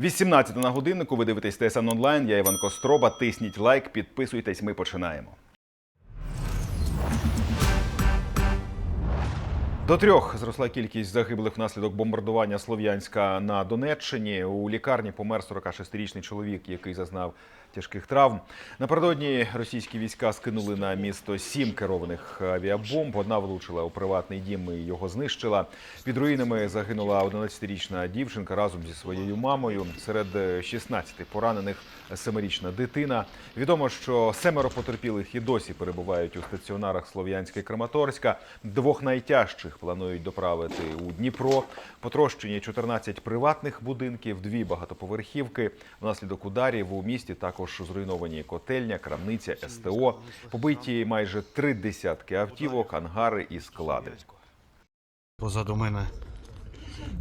18 на годиннику. Ви дивитесь ТСН онлайн. Я Іван Костроба. Тисніть лайк, підписуйтесь. Ми починаємо. До трьох зросла кількість загиблих внаслідок бомбардування Слов'янська на Донеччині. У лікарні помер 46-річний чоловік, який зазнав тяжких травм. Напередодні російські війська скинули на місто сім керованих авіабомб. Одна влучила у приватний дім і його знищила. Під руїнами загинула 11-річна дівчинка разом зі своєю мамою. Серед 16 поранених семирічна дитина. Відомо, що семеро потерпілих і досі перебувають у стаціонарах Слов'янська і Краматорська. Двох найтяжчих планують доправити у Дніпро. Потрощені 14 приватних будинків, дві багатоповерхівки. Внаслідок ударів у місті також зруйновані котельня, крамниця, СТО. Побиті майже три десятки автівок, ангари і склади. Позаду мене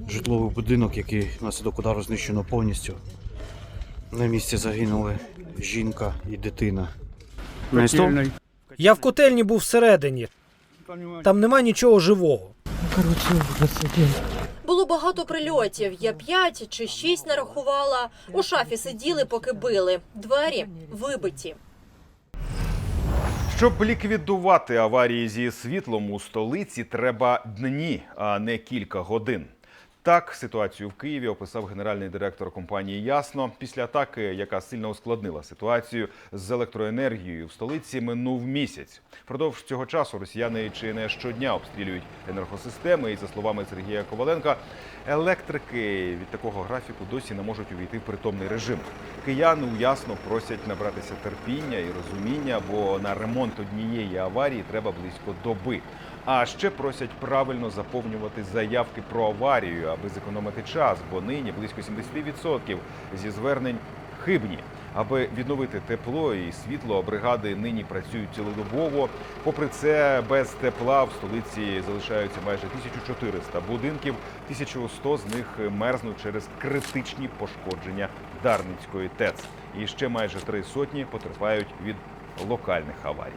житловий будинок, який внаслідок удару знищено повністю. На місці загинули жінка і дитина. Я в котельні був всередині. Там нема нічого живого. Було багато прильотів. Я п'ять чи шість нарахувала. У шафі сиділи, поки били. Двері вибиті. Щоб ліквідувати аварії зі світлом у столиці, треба дні, а не кілька годин. Так ситуацію в Києві описав генеральний директор компанії Ясно. Після атаки, яка сильно ускладнила ситуацію з електроенергією в столиці, минув місяць. Впродовж цього часу росіяни чи не щодня обстрілюють енергосистеми. І за словами Сергія Коваленка, електрики від такого графіку досі не можуть увійти в притомний режим. Кияни ясно просять набратися терпіння і розуміння, бо на ремонт однієї аварії треба близько доби. А ще просять правильно заповнювати заявки про аварію, аби зекономити час, бо нині близько 70% зі звернень хибні. Аби відновити тепло і світло, бригади нині працюють цілодобово. Попри це, без тепла в столиці залишаються майже 1400 будинків, 1100 з них мерзнуть через критичні пошкодження Дарницької ТЕЦ. І ще майже три сотні потерпають від локальних аварій.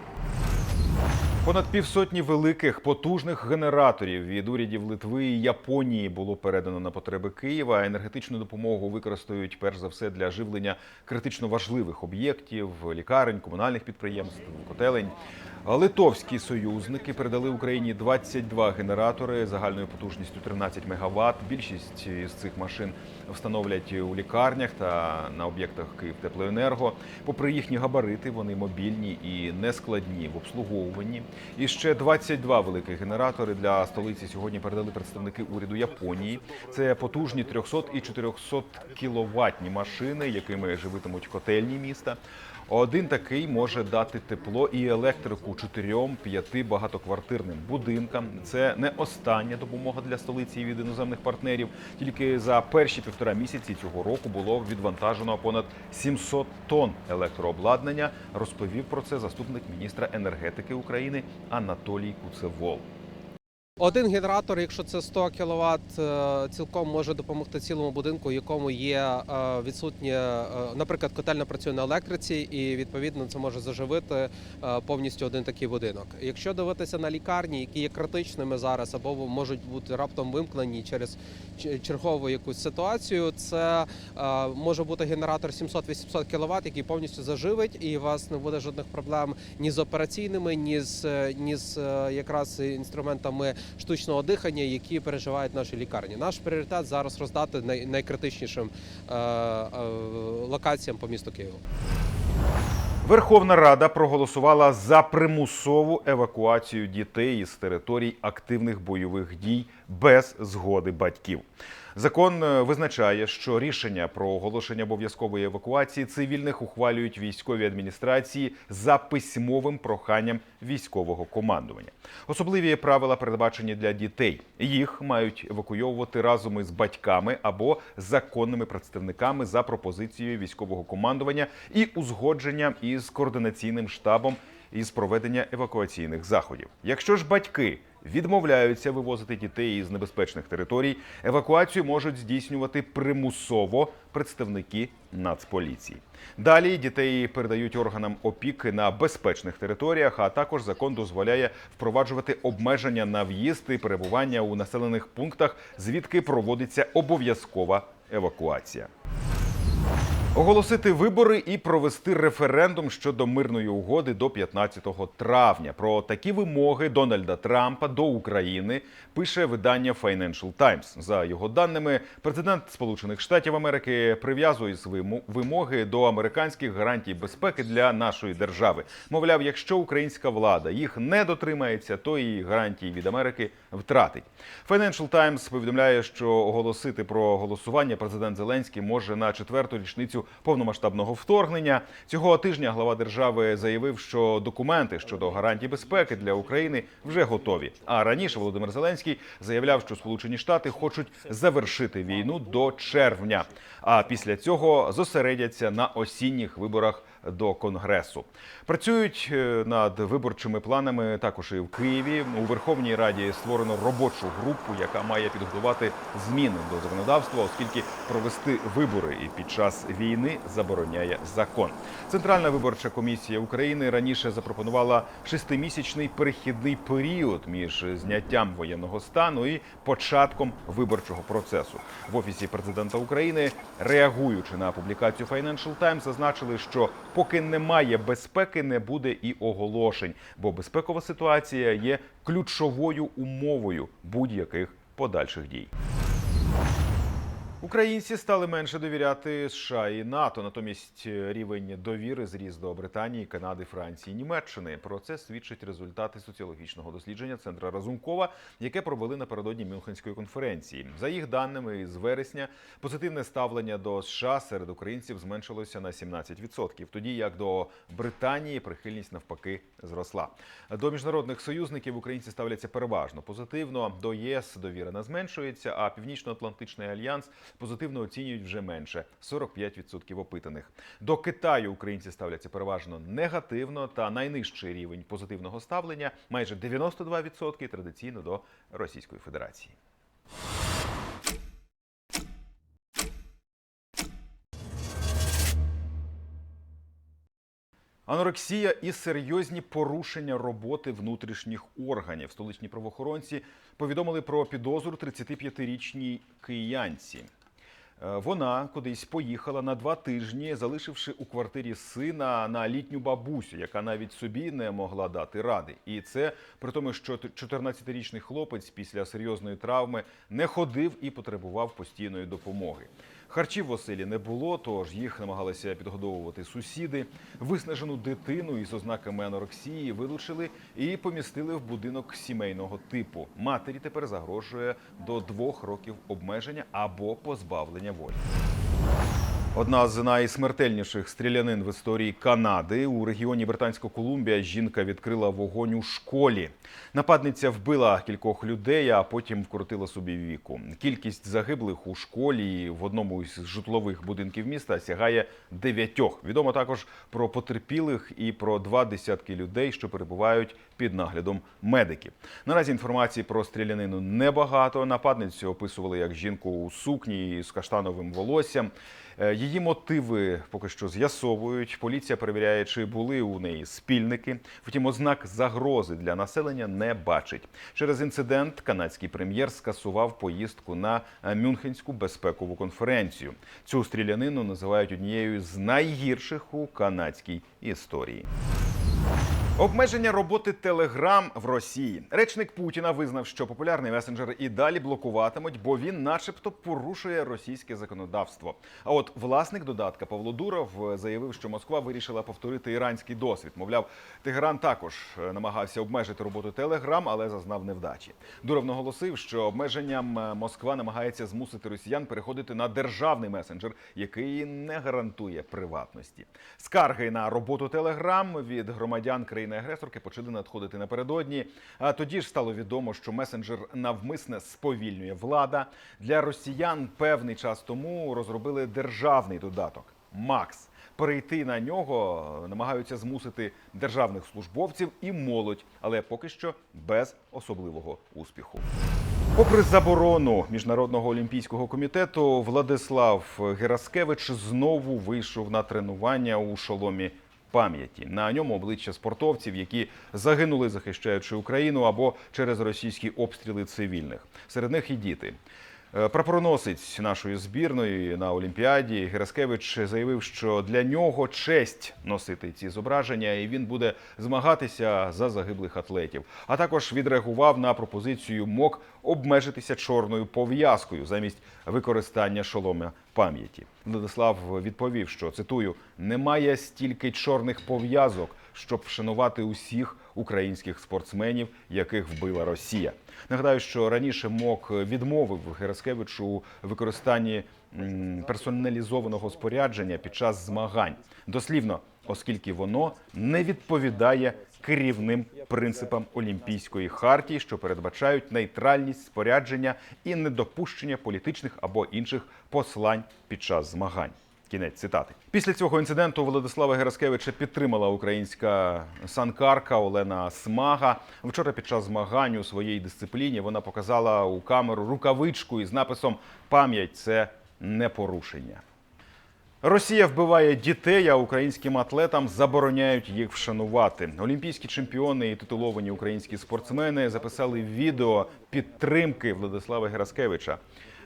Понад півсотні великих потужних генераторів від урядів Литви і Японії було передано на потреби Києва. Енергетичну допомогу використають перш за все для живлення критично важливих об'єктів, лікарень, комунальних підприємств, котелень. Литовські союзники передали Україні 22 генератори загальною потужністю 13 МВт. Більшість із цих машин встановлять у лікарнях та на об'єктах Київтеплоенерго. Попри їхні габарити, вони мобільні і нескладні в обслуговуванні. І ще 22 великих генератори для столиці сьогодні передали представники уряду Японії. Це потужні 300 і 400 кіловатні машини, якими живитимуть котельні міста. Один такий може дати тепло і електрику чотирьом-п'яти багатоквартирним будинкам. Це не остання допомога для столиці від іноземних партнерів. Тільки за перші півтора місяці цього року було відвантажено понад 700 тонн електрообладнання. Розповів про це заступник міністра енергетики України Анатолій Куцевол. Один генератор, якщо це 100 кВт, цілком може допомогти цілому будинку, в якому є е, відсутнє, е, наприклад, котельня працює на електриці, і відповідно це може заживити е, повністю один такий будинок. Якщо дивитися на лікарні, які є критичними зараз, або можуть бути раптом вимкнені через чергову якусь ситуацію, це е, може бути генератор 700-800 кВт, який повністю заживить, і у вас не буде жодних проблем ні з операційними, ні з е, ні з е, якраз інструментами штучного дихання, які переживають наші лікарні. Наш пріоритет зараз роздати найкритичнішим е, е, локаціям по місту Києву. Верховна Рада проголосувала за примусову евакуацію дітей із територій активних бойових дій без згоди батьків. Закон е, визначає, що рішення про оголошення обов'язкової евакуації цивільних ухвалюють військові адміністрації за письмовим проханням військового командування. Особливі правила передбачені для дітей. Їх мають евакуйовувати разом із батьками або законними представниками за пропозицією військового командування і узгодженням із координаційним штабом із проведення евакуаційних заходів. Якщо ж батьки відмовляються вивозити дітей із небезпечних територій, евакуацію можуть здійснювати примусово представники Нацполіції. Далі дітей передають органам опіки на безпечних територіях, а також закон дозволяє впроваджувати обмеження на в'їзд і перебування у населених пунктах, звідки проводиться обов'язкова евакуація. Оголосити вибори і провести референдум щодо мирної угоди до 15 травня. Про такі вимоги Дональда Трампа до України пише видання Financial Times. За його даними, президент Сполучених Штатів Америки прив'язує свої вимоги до американських гарантій безпеки для нашої держави. Мовляв, якщо українська влада їх не дотримається, то і гарантії від Америки втратить. Financial Times повідомляє, що оголосити про голосування президент Зеленський може на четверту річницю повномасштабного вторгнення. Цього тижня глава держави заявив, що документи щодо гарантій безпеки для України вже готові. А раніше Володимир Зеленський заявляв, що Сполучені Штати хочуть завершити війну до червня. А після цього зосередяться на осінніх виборах до конгресу. Працюють е, над виборчими планами також і в Києві. У Верховній Раді створено робочу групу, яка має підготувати зміни до законодавства, оскільки провести вибори і під час війни забороняє закон. Центральна виборча комісія України раніше запропонувала шестимісячний перехідний період між зняттям воєнного стану і початком виборчого процесу. В офісі президента України, реагуючи на публікацію Financial Times, зазначили, що поки немає безпеки, не буде і оголошень, бо безпекова ситуація є ключовою умовою будь-яких подальших дій. Українці стали менше довіряти США і НАТО. Натомість рівень довіри зріс до Британії, Канади, Франції, Німеччини. Про це свідчать результати соціологічного дослідження центра Разумкова, яке провели напередодні Мюнхенської конференції. За їх даними, з вересня позитивне ставлення до США серед українців зменшилося на 17%, тоді як до Британії прихильність навпаки зросла. До міжнародних союзників українці ставляться переважно позитивно. До ЄС довіра не зменшується, а Північно-Атлантичний альянс позитивно оцінюють вже менше 45% опитаних. До Китаю українці ставляться переважно негативно, та найнижчий рівень позитивного ставлення майже 92% традиційно до Російської Федерації. Анорексія і серйозні порушення роботи внутрішніх органів. Столичні правоохоронці повідомили про підозру 35-річній киянці. Е, Вона кудись поїхала на два тижні, залишивши у квартирі сина на літню бабусю, яка навіть собі не могла дати ради. І це при тому, що 14-річний хлопець після серйозної травми не ходив і потребував постійної допомоги. Харчів в оселі не було, тож їх намагалися підгодовувати сусіди. Виснажену дитину із ознаками анорексії вилучили і помістили в будинок сімейного типу. Матері тепер загрожує до двох років обмеження або позбавлення волі. Одна з найсмертельніших стрілянин в історії Канади у регіоні Британська Колумбія жінка відкрила вогонь у школі. Нападниця вбила кількох людей, а потім вкоротила собі віку. Кількість загиблих у школі в одному із житлових будинків міста сягає дев'ятьох. Відомо також про потерпілих і про два десятки людей, що перебувають під наглядом медиків. Наразі інформації про стрілянину небагато. Нападницю описували як жінку у сукні з каштановим волоссям. Е, Її мотиви поки що з'ясовують. Поліція перевіряє, чи були у неї спільники. Втім, ознак загрози для населення не бачить. Через інцидент канадський прем'єр скасував поїздку на е, Мюнхенську безпекову конференцію. Цю стрілянину називають однією з найгірших у канадській історії. Обмеження роботи Телеграм в Росії. Речник Путіна визнав, що популярний месенджер і далі блокуватимуть, бо він, начебто, порушує російське законодавство. А от власник додатка Павло Дуров заявив, що Москва вирішила повторити іранський досвід. Мовляв, Тегеран також е, намагався обмежити роботу Телеграм, але зазнав невдачі. Дуров наголосив, що обмеженням е, Москва намагається змусити росіян переходити на державний месенджер, який не гарантує приватності. Скарги на роботу Телеграм від громадян країни-агресорки почали надходити напередодні. А тоді ж стало відомо, що месенджер навмисне сповільнює влада. Для росіян певний час тому розробили державний додаток Макс. Перейти на нього намагаються змусити державних службовців і молодь, але поки що без особливого успіху. Попри заборону міжнародного олімпійського комітету, Владислав Гераскевич знову вийшов на тренування у шоломі пам'яті. На ньому обличчя спортовців, які загинули, захищаючи Україну або через російські обстріли цивільних. Серед них і діти. Е, Прапороносець нашої збірної на Олімпіаді Гераскевич заявив, що для нього честь носити ці зображення, і він буде змагатися за загиблих атлетів. А також відреагував на пропозицію МОК обмежитися чорною пов'язкою замість використання шолома пам'яті. Владислав відповів, що цитую: немає стільки чорних пов'язок, щоб вшанувати усіх українських спортсменів, яких вбила Росія. Нагадаю, що раніше МОК відмовив Гераскевичу у використанні персоналізованого спорядження під час змагань. Дослівно, оскільки воно не відповідає керівним принципам Олімпійської хартії, що передбачають нейтральність спорядження і недопущення політичних або інших послань під час змагань. Кінець цитати. Після цього інциденту Владислава Гераскевича підтримала українська санкарка Олена Смага. Вчора під час змагань у своїй дисципліні вона показала у камеру рукавичку із написом Пам'ять це не порушення. Росія вбиває дітей, а українським атлетам забороняють їх вшанувати. Олімпійські чемпіони і титуловані українські спортсмени записали відео підтримки Владислава Гераскевича.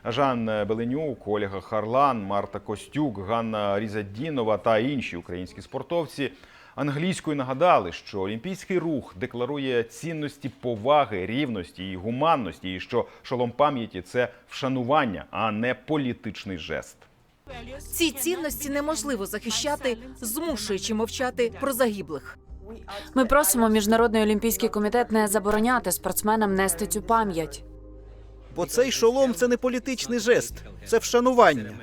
Жан Беленюк, Ольга Харлан, Марта Костюк, Ганна Різадінова та інші українські спортовці англійською нагадали, що олімпійський рух декларує цінності поваги, рівності і гуманності, і що шолом пам'яті це вшанування, а не політичний жест. Ці цінності неможливо захищати, змушуючи мовчати про загиблих. Ми просимо міжнародний олімпійський комітет не забороняти спортсменам нести цю пам'ять. Бо цей шолом це не політичний жест, це вшанування.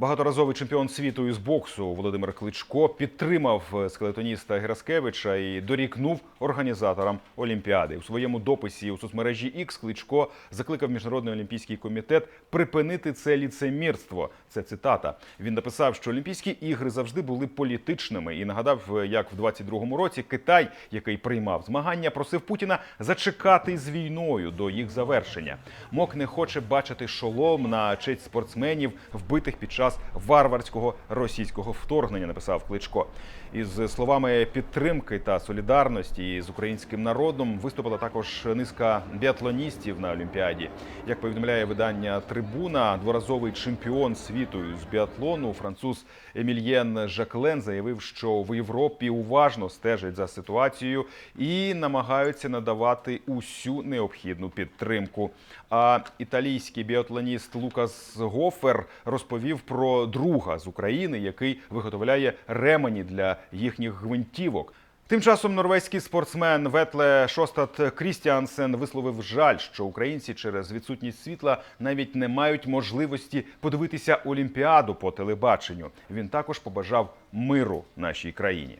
Багаторазовий чемпіон світу із боксу Володимир Кличко підтримав скелетоніста Гераскевича і дорікнув організаторам Олімпіади. У своєму дописі у соцмережі X Кличко закликав міжнародний олімпійський комітет припинити це ліцемірство. Це цитата. Він написав, що Олімпійські ігри завжди були політичними і нагадав, як в 22-му році Китай, який приймав змагання, просив Путіна зачекати з війною до їх завершення. МОК не хоче бачити шолом на честь спортсменів, вбитих під час варварського російського вторгнення. Написав Кличко. Із словами підтримки та солідарності з українським народом виступила також низка біатлоністів на Олімпіаді. Як повідомляє видання Трибуна, дворазовий чемпіон світу з біатлону француз Емільєн Жаклен заявив, що в Європі уважно стежать за ситуацією і намагаються надавати усю необхідну підтримку. А італійський біатлоніст Лукас Гофер розповів про друга з України, який виготовляє ремені для їхніх гвинтівок. Тим часом норвезький спортсмен Ветле Шостат Крістіансен висловив жаль, що українці через відсутність світла навіть не мають можливості подивитися Олімпіаду по телебаченню. Він також побажав миру нашій країні.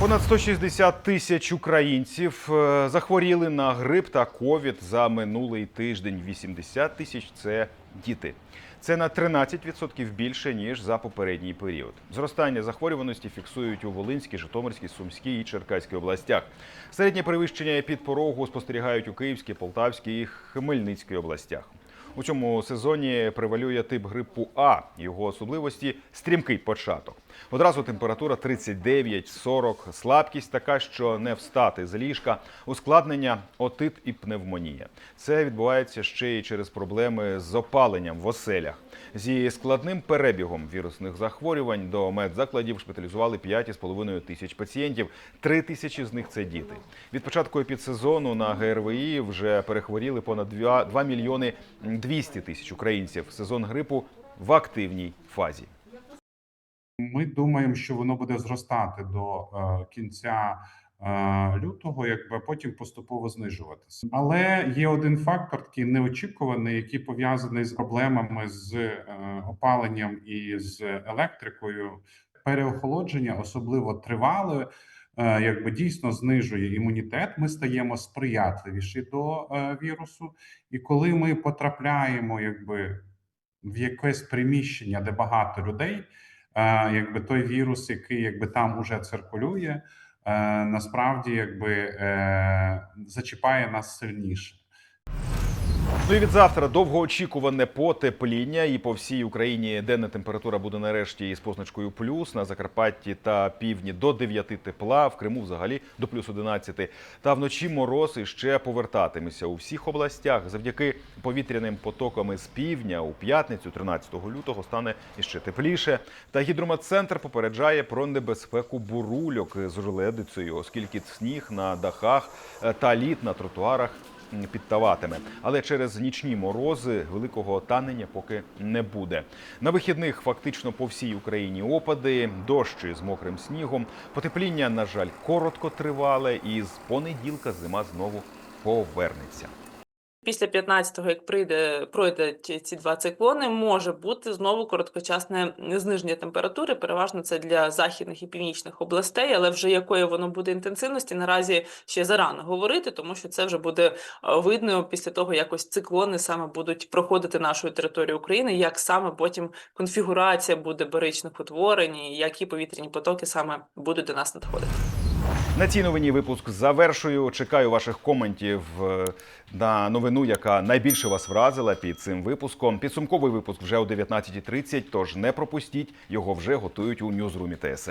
Понад 160 тисяч українців е, захворіли на грип та ковід за минулий тиждень. 80 тисяч це діти. Це на 13% більше ніж за попередній період. Зростання захворюваності фіксують у Волинській, Житомирській, Сумській і Черкаській областях. Середнє перевищення під порогу спостерігають у Київській, Полтавській і Хмельницькій областях. У цьому сезоні превалює тип грипу А. Його особливості стрімкий початок. Одразу температура 39-40, слабкість така, що не встати з ліжка, ускладнення, отит і пневмонія. Це відбувається ще й через проблеми з опаленням в оселях. Зі складним перебігом вірусних захворювань до медзакладів шпиталізували 5,5 тисяч пацієнтів. Три тисячі з них це діти. Від початку епідсезону на ГРВІ вже перехворіли понад 2 2 мільйони 200 тисяч українців. Сезон грипу в активній фазі. Ми думаємо, що воно буде зростати до е, кінця е, лютого, якби потім поступово знижуватися. Але є один фактор, такий неочікуваний, який пов'язаний з проблемами з е, опаленням і з електрикою. Переохолодження, особливо тривале, якби дійсно знижує імунітет. Ми стаємо сприятливіші до вірусу, і коли ми потрапляємо, якби в якесь приміщення, де багато людей. Е, якби той вірус, який якби там уже циркулює, е, насправді якби е, зачіпає нас сильніше. Ну і від завтра довгоочікуване потепління, і по всій Україні денна температура буде нарешті із позначкою плюс на Закарпатті та півдні до 9 тепла, в Криму взагалі до плюс 11. Та вночі мороз іще повертатиметься у всіх областях. Завдяки повітряним потокам із півдня у п'ятницю, 13 лютого, стане іще тепліше. Та гідрометцентр попереджає про небезпеку бурульок з желедицею, оскільки сніг на дахах та лід на тротуарах підтаватиме. Але через нічні морози великого танення поки не буде. На вихідних фактично по всій Україні опади, дощі з мокрим снігом. Потепління, на жаль, коротко тривале, і з понеділка зима знову повернеться. Після 15-го, як прийде пройдуть ці два циклони, може бути знову короткочасне зниження температури. Переважно це для західних і північних областей, але вже якої воно буде інтенсивності, наразі ще зарано говорити, тому що це вже буде е, видно після того, як ось циклони саме будуть проходити нашою територією України, як саме потім конфігурація буде баричних утворень, і які повітряні потоки саме будуть до нас надходити. На цій новині випуск завершую. Чекаю ваших коментів е, на новину, яка найбільше вас вразила під цим випуском. Підсумковий випуск вже о 19.30, тож не пропустіть. Його вже готують у ньюзрумі ТСН.